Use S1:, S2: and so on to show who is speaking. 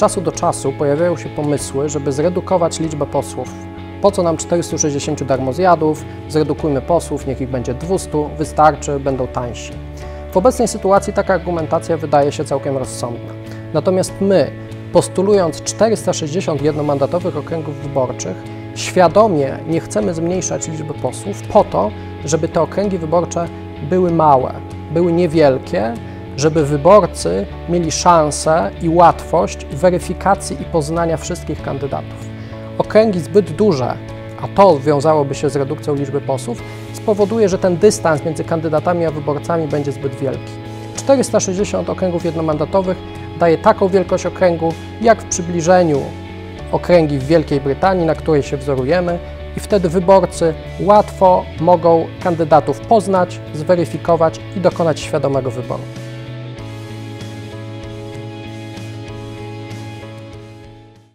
S1: czasu do czasu pojawiają się pomysły, żeby zredukować liczbę posłów. Po co nam 460 darmozjadów? Zredukujmy posłów, niech ich będzie 200, wystarczy, będą tańsi. W obecnej sytuacji taka argumentacja wydaje się całkiem rozsądna. Natomiast my, postulując 460 jednomandatowych okręgów wyborczych, świadomie nie chcemy zmniejszać liczby posłów po to, żeby te okręgi wyborcze były małe, były niewielkie, żeby wyborcy mieli szansę i łatwość weryfikacji i poznania wszystkich kandydatów. Okręgi zbyt duże, a to wiązałoby się z redukcją liczby posłów, spowoduje, że ten dystans między kandydatami a wyborcami będzie zbyt wielki. 460 okręgów jednomandatowych daje taką wielkość okręgu, jak w przybliżeniu okręgi w Wielkiej Brytanii, na której się wzorujemy, i wtedy wyborcy łatwo mogą kandydatów poznać, zweryfikować i dokonać świadomego wyboru.